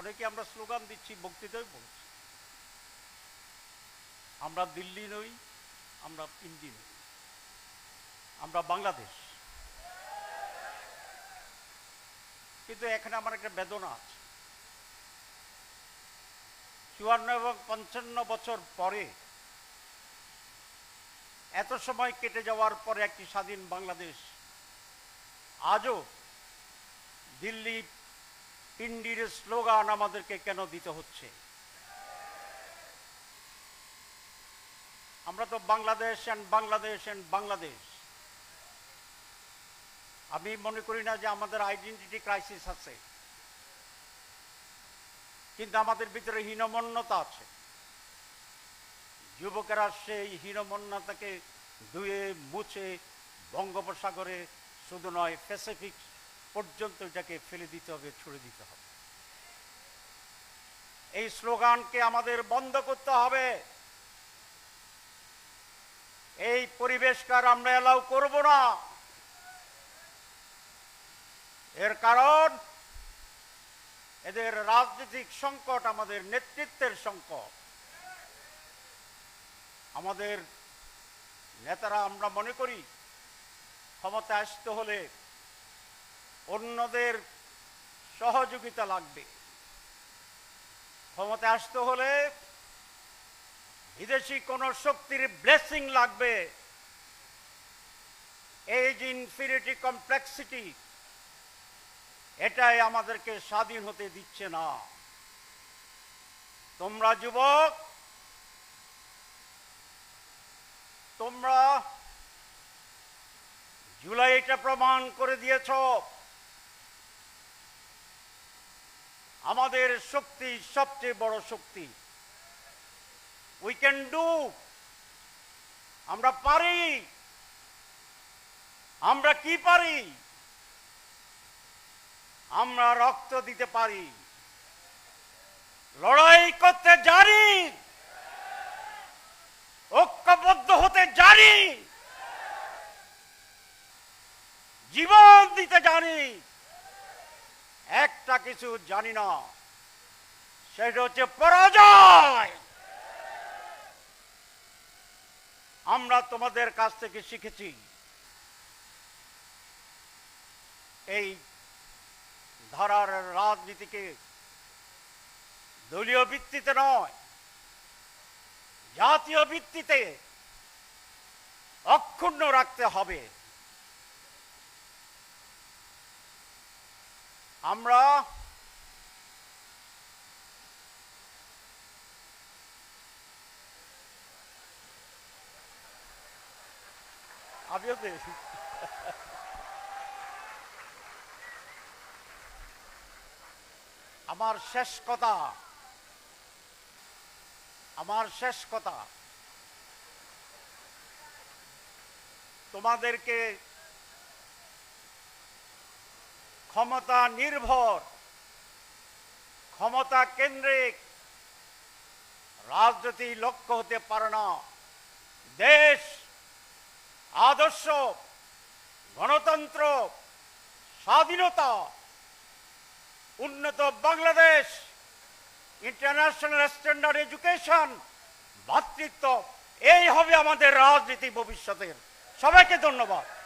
অনেকে আমরা স্লোগান দিচ্ছি, বক্তৃতায় বলছি। আমরা দিল্লি নই, আমরা ইন্ডি নই। আমরা বাংলাদেশ। কিন্তু এখানে আমার একটা বেদনা আছে। চুয়ান্ন এবং পঞ্চান্ন বছর পরে, এত সময় কেটে যাওয়ার পরে একটি স্বাধীন বাংলাদেশ, আজও দিল্লি ইন্ডির স্লোগান আমাদেরকে কেন দিতে হচ্ছে? আমরা তো বাংলাদেশ অ্যান্ড বাংলাদেশ অ্যান্ড বাংলাদেশ। আমি মনে করি না যে আমাদের আইডেন্টিটি ক্রাইসিস আছে। কিন্তু আমাদের ভিতরে হীনমন্যতা আছে। যুবকেরা সেই হীনমন্যতাকে ধুয়ে, মুছে, বঙ্গোপসাগরে শুধু নয় প্যাসিফিক পর্যন্ত এটাকে ফেলে দিতে হবে, ছুড়ে দিতে হবে। এই স্লোগানকে আমাদের বন্ধ করতে হবে। এই পরিবেশকার আমরা এলাও করব না। এর কারণ, এদের রাজনৈতিক সংকট, আমাদের নেতৃত্বের সংকট। আমাদের নেতারা আমরা মনে করি ক্ষমতা আসতে হলে অন্যদের সহযোগিতা লাগবে। ক্ষমতা আসতে হলে বিদেশি কোন শক্তির ব্লেসিং লাগবে। এই যে কমপ্লেক্সিটি, এটাই আমাদেরকে স্বাধীন হতে দিচ্ছে না। তোমরা যুবক, তোমরা জুলাই এটা প্রমাণ করে দিয়েছ। আমাদের শক্তি সবচেয়ে বড় শক্তি। উই ক্যান ডু আমরা পারি। আমরা কি পারি? আমরা রক্ত দিতে পারি। লড়াই করতে জানি ঐক্যবদ্ধ হতে জানি জীবন দিতে জানি একটা কিছু জানি না। সেটা হচ্ছে পরাজয়। আমরা তোমাদের কাছ থেকে শিখেছি, এই ধরার রাজনীতিকে দলীয় ভিত্তিতে নয়, জাতীয় ভিত্তিতে অক্ষুণ্ণ রাখতে হবে। আমরা আমার শেষ কথা আমার শেষ কথা তোমাদেরকে ক্ষমতা নির্ভর, ক্ষমতা কেন্দ্রিক, রাজনীতি লক্ষ্য হতে পারে না। দেশ, আদর্শ, গণতন্ত্র, স্বাধীনতা, উন্নত বাংলাদেশ, ইন্টারন্যাশনাল স্ট্যান্ডার্ড এডুকেশন, ভাতৃত্ব, এই হবে আমাদের রাজনীতি ভবিষ্যতের। সবাইকে ধন্যবাদ।